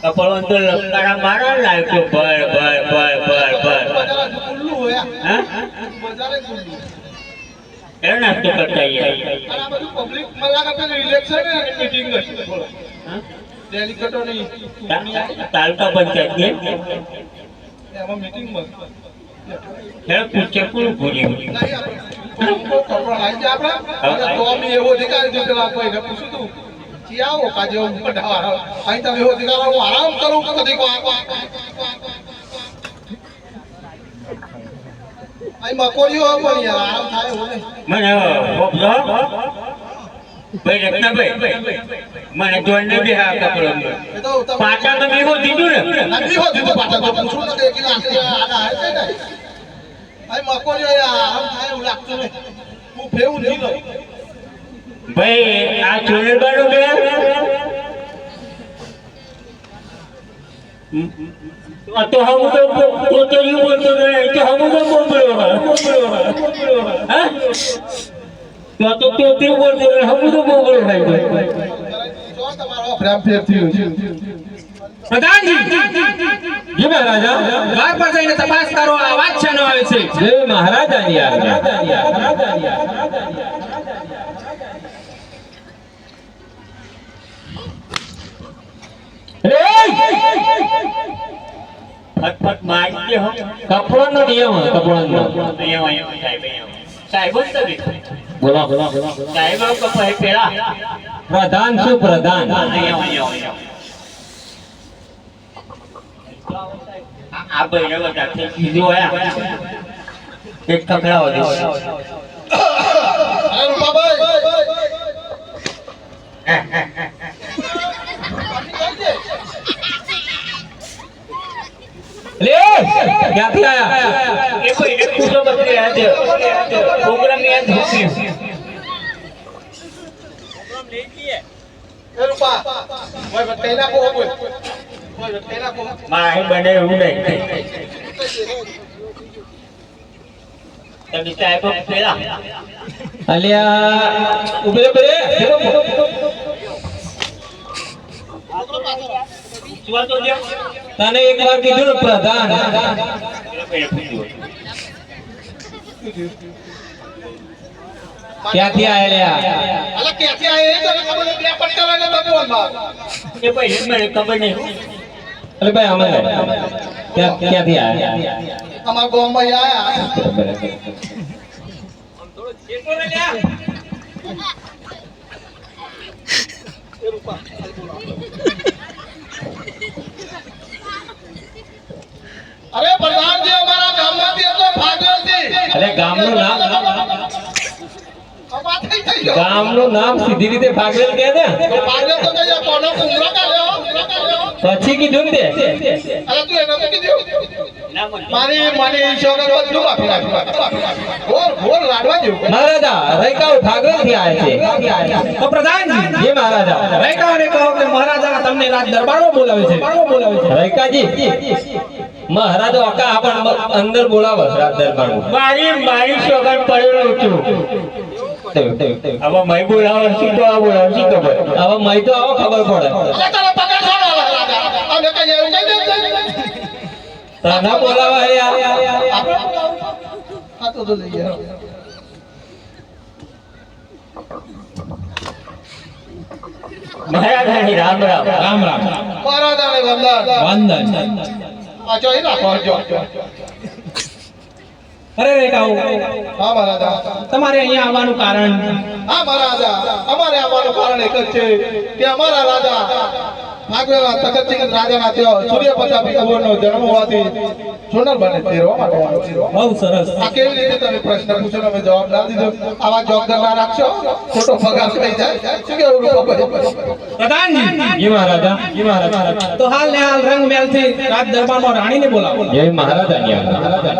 કપડો તો લપકારા મારા લાગ્યો ભર ભર ભર એ નાસ્તો કરતા public election meeting taluka panchayat એમાં મીટિંગમાં પૂછે કોણ ભૂલ્યું આપણે એવો અધિકારી પૂછ્યું તું જી આવો કાજે હું કઢાવા અહીં તમે હો દીકરા હું આરામ કરું કે કદી અહીં મકોડીઓ પણ યાર આરામ થાય નહીં મને હોપલો ભાઈ રત્નાભાઈ મને જોઈને બે હા કપડો પાટા તો તો મેં દીધું ને. નથી હોતી તો પાટા તો પૂછું ને કે એકલા આખી આડા હારે છે ને. અહીં મકોડીઓ આરામ થાય એવું લાગતું નહીં. હું ફેવું નહીં લઉં ભાઈ આ બે આ તો હમ તો પોતરી બોલતો રહે તો હમ તો બોલતો રહે હા? તો તો બોલતો હમ તો જો પ્રેમ ફેર થયું પ્રધાનજી જી મહારાજા. દ્વાર પર જઈને તપાસ કરો આ વાત છે આવે છે? જય મહારાજાની આજ્ઞા ફટફટ મારી દે હમ કપડાનો નિયમ કપડાનો બોલો પ્રધાન શું પ્રધાન. એક કકડાવો દે અરે રૂપાભાઈ લે! ક્યાંથી આયા? એ કોઈ એક કૂટો બકરી આ દે પ્રોગ્રામ યાદ હોતી એ રૂપા ઓય બતાઈ નાખો ઓય ઓય બતાઈ કો મારે બને એવું નહીં તમે પેલા અલ્યા ઉભરે સુવા તો તને એક વાર કીધું ને પ્રધાન. ક્યાંથી આયા અલા ક્યાંથી આયા? એ તને ખબર નહીં બોલમાં એ ભાઈ મને ખબર નહીં. અરે ભાઈ અમે ક્યાં ક્યાંથી આયા? અમારા ગામમાં આયા. અરે પ્રધાનજી અમારા ગામમાંથી એટલો ફાટ્યો છે. અરે ગામનું નામ ગામનું નામ સીધી રીતે ભાગવેલ કે ને? તો ભાગ્યો તો કઈ કોનો કુમરો કાઢ્યો? પછી કીધું ને તે. અરે તું એને તો કીધું. મને ઈશ્વર બધું નાખ્યું લાડવા જેવું મહારાજા રૈકાઓ ભાગવેલથી આવ્યા છે. તો પ્રધાનજી. જે મહારાજા. રૈકાઓને કહો કે મહારાજા તમને રાજ દરબારમાં બોલાવે છે. બોલાવે છે રૈકાજી મહારાજો અકા આપણ અંદર બોલાવો. રાત દરબારમાં મારી મારી સોગન પડેલું છું. હવે મય બોલાવો શું તો આ બોલાવો શું ખબર? હવે મય તો આવો ખબર પડે. તને બોલાવા હે યાર. મહારાજાની રામ રામ. રામ રામ વંદન. વંદન. રાખો જો અરે રેખાઓ. હા મહારાજા. તમારે અહીંયા આવવાનું કારણ? હા મહારાજા. અમારે આવવાનું કારણ એક જ છે કે અમારા રાજા ભાગવેલા તખતસિંહ રાજાના તેઓ સૂર્ય પ્રતાપી કુંવરનો જન્મ હોવાથી સોનલ બને તેરવા માટે બહુ સરસ. આ કેવી રીતે તમે પ્રશ્ન પૂછો ને અમે જવાબ ના દીધો. આવા જવાબદાર ના રાખશો. ખોટો પગાર થઈ જાય. શું કેવું? પ્રધાનજી. જી મહારાજા જી મહારાજા. તો હાલ ને હાલ રંગ મેલથી રાજ દરબારમાં રાણીને બોલાવો. જય મહારાજા.